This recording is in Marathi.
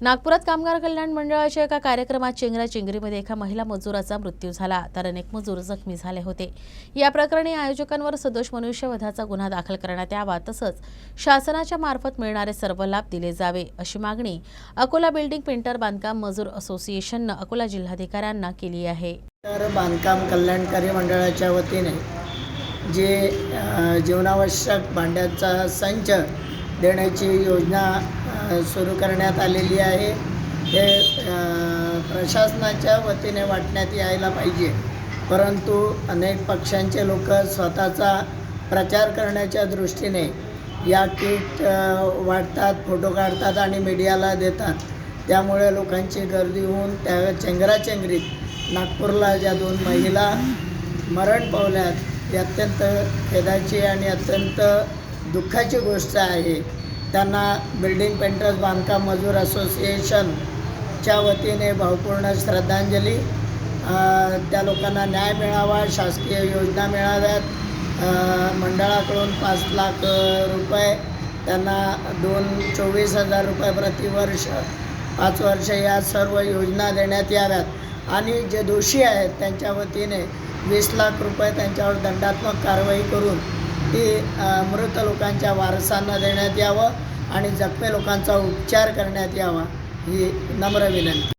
नागपुरात कामगार कल्याण मंडळाच्या एका कार्यक्रमात चेंगराचेंगरीमध्ये एका महिला मजुराचा मृत्यू झाला. तर अनेक मजूर जखमी झाले होते. या प्रकरणी आयोजकांवर सदोष मनुष्यवधाचा गुन्हा दाखल करण्यात यावा तसंच शासनाच्या मार्फत मिळणारे सर्व लाभ दिले जावे अशी मागणी अकोला बिल्डिंग पेंटर बांधकाम मजूर असोसिएशननं अकोला जिल्हाधिकाऱ्यांना केली आहे. तर बांधकाम कल्याणकारी मंडळाच्या वतीने जे जीवनावश्यक भांड्याचा संच देण्याची योजना सुरू करण्यात आलेली आहे. हे प्रशासनाच्या वतीने वाटण्यात यायला पाहिजे. परंतु अनेक पक्षांचे लोक स्वतःचा प्रचार करण्याच्या दृष्टीने या किट वाटतात फोटो काढतात आणि मीडियाला देतात. त्यामुळे लोकांची गर्दी होऊन त्या चेंगराचेंगरीत नागपूरला ज्या दोन महिला मरण पावल्यात ही अत्यंत खेदाची आणि अत्यंत दुःखाची गोष्ट आहे. त्यांना बिल्डिंग पेंटर्स बांधकाम मजूर असोसिएशनच्या वतीने भावपूर्ण श्रद्धांजली. त्या लोकांना न्याय मिळावा शासकीय योजना मिळाव्यात. मंडळाकडून पाच लाख रुपये त्यांना दोन चोवीस हजार रुपये प्रतिवर्ष पाच वर्ष या सर्व योजना देण्यात याव्यात. आणि जे दोषी आहेत त्यांच्या वतीने वीस लाख रुपये त्यांच्यावर दंडात्मक कारवाई करून हे मृत लोकांच्या वारसांना देण्यात यावं आणि जखमी लोकांचा उपचार करण्यात यावा ही नम्र विनंती.